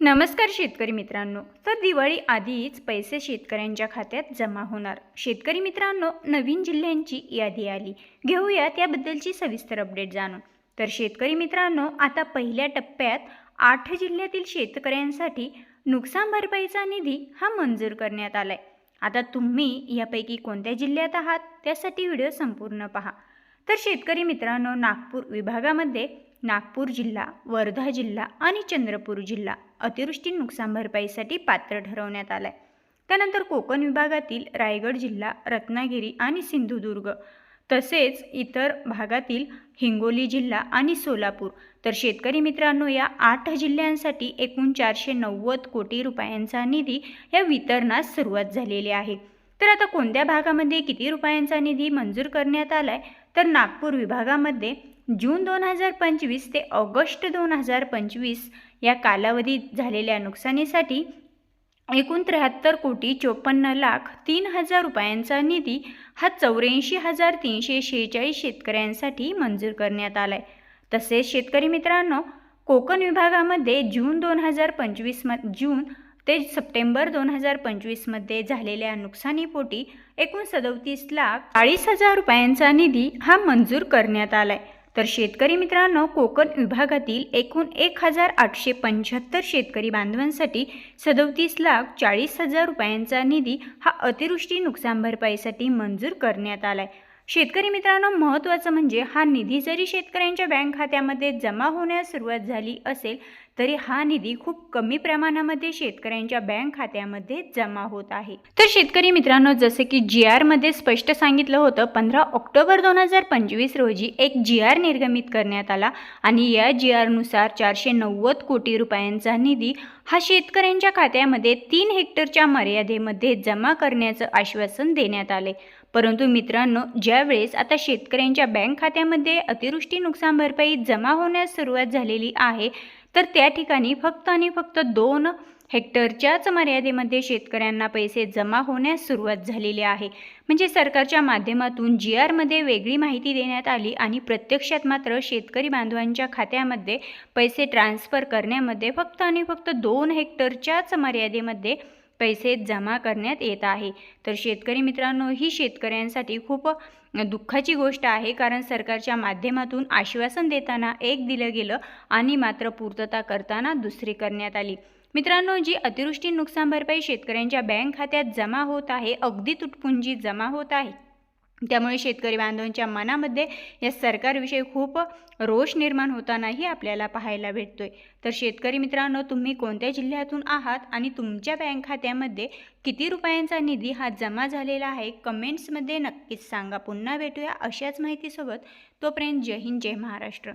नमस्कार शेतकरी मित्रांनो. तर दिवाळी आधीच पैसे शेतकऱ्यांच्या खात्यात जमा होणार. शेतकरी मित्रांनो नवीन जिल्ह्यांची यादी आली. घेऊया त्याबद्दलची सविस्तर अपडेट जाणून. तर शेतकरी मित्रांनो आता पहिल्या टप्प्यात आठ जिल्ह्यातील शेतकऱ्यांसाठी नुकसान भरपाईचा निधी हा मंजूर करण्यात आलाय. आता तुम्ही यापैकी कोणत्या जिल्ह्यात आहात त्यासाठी व्हिडिओ संपूर्ण पहा. तर शेतकरी मित्रांनो नागपूर विभागामध्ये नागपूर जिल्हा वर्धा जिल्हा आणि चंद्रपूर जिल्हा अतिवृष्टी नुकसान भरपाईसाठी पात्र ठरवण्यात आलाय. त्यानंतर कोकण विभागातील रायगड जिल्हा रत्नागिरी आणि सिंधुदुर्ग तसेच इतर भागातील हिंगोली जिल्हा आणि सोलापूर. तर शेतकरी मित्रांनो या आठ जिल्ह्यांसाठी एकूण चारशे नव्वद कोटी रुपयांचा निधी या वितरणास सुरुवात झालेली आहे. तर आता कोणत्या भागामध्ये किती रुपयांचा निधी मंजूर करण्यात आला आहे तर नागपूर विभागामध्ये जून दोन हजार पंचवीस ते ऑगस्ट दोन हजार पंचवीस या कालावधीत झालेल्या नुकसानीसाठी एकूण त्र्याहत्तर कोटी चोपन्न लाख तीन हजार रुपयांचा निधी हा चौऱ्याऐंशी हजार तीनशे शेहेचाळीस शेतकऱ्यांसाठी मंजूर करण्यात आला आहे तसेच शेतकरी मित्रांनो कोकण विभागामध्ये जून दोन हजार पंचवीस म जून ते सप्टेंबर दोन हजार पंचवीसमध्ये झालेल्या नुकसानीपोटी एकूण सदोतीस लाख चाळीस हजार रुपयांचा निधी हा मंजूर करण्यात आला आहे तर शेतकरी मित्रांनो कोकण विभागातील एकूण एक हजार आठशे पंच्याहत्तर शेतकरी बांधवांसाठी सदोतीस लाख चाळीस हजार रुपयांचा निधी हा अतिवृष्टी नुकसान भरपाईसाठी मंजूर करण्यात आला आहे शेतकरी मित्रांनो महत्त्वाचं म्हणजे हा निधी जरी शेतकऱ्यांच्या बँक खात्यामध्ये जमा होण्यास सुरुवात झाली असेल तरी हा निधी खूप कमी प्रमाणामध्ये शेतकऱ्यांच्या बँक खात्यामध्ये जमा होत आहे. तर शेतकरी मित्रांनो जसे की जी आरमध्ये स्पष्ट सांगितलं होतं पंधरा ऑक्टोबर दोन हजार पंचवीस रोजी एक जी आर निर्गमित करण्यात आला आणि या जी आरनुसार चारशे नव्वद कोटी रुपयांचा निधी हा शेतकऱ्यांच्या खात्यामध्ये तीन हेक्टरच्या मर्यादेमध्ये जमा करण्याचं आश्वासन देण्यात आले. परंतु मित्रांनो ज्यावेळेस आता शेतकऱ्यांच्या बँक खात्यामध्ये अतिवृष्टी नुकसान भरपाई जमा होण्यास सुरुवात झालेली आहे तर त्या ठिकाणी फक्त आणि फक्त दोन हेक्टरच्याच मर्यादेमध्ये शेतकऱ्यांना पैसे जमा होण्यास सुरुवात झालेली आहे. म्हणजे सरकारच्या माध्यमातून जी आरमध्ये वेगळी माहिती देण्यात आली आणि प्रत्यक्षात मात्र शेतकरी बांधवांच्या खात्यामध्ये पैसे ट्रान्स्फर करण्यामध्ये फक्त आणि फक्त दोन हेक्टरच्याच मर्यादेमध्ये पैसे जमा करण्यात येत आहे. तर शेतकरी मित्रांनो ही शेतकऱ्यांसाठी खूप दुःखाची गोष्ट आहे. कारण सरकारच्या माध्यमातून आश्वासन देताना एक दिलं गेलं आणि मात्र पूर्तता करताना दुसरी करण्यात आली. मित्रांनो जी अतिवृष्टी नुकसान भरपाई शेतकऱ्यांच्या बँक खात्यात जमा होत आहे अगदी तुटपुंजी जमा होत आहे. त्यामुळे शेतकरी बांधवांच्या मनामध्ये या सरकारविषयी खूप रोष निर्माण होतानाही आपल्याला पाहायला भेटतोय. तर शेतकरी मित्रांनो तुम्ही कोणत्या जिल्ह्यातून आहात आणि तुमच्या बँक खात्यामध्ये किती रुपयांचा निधी हा जमा झालेला आहे कमेंट्समध्ये नक्कीच सांगा. पुन्हा भेटूया अशाच माहितीसोबत. तोपर्यंत जय हिंद जय महाराष्ट्र.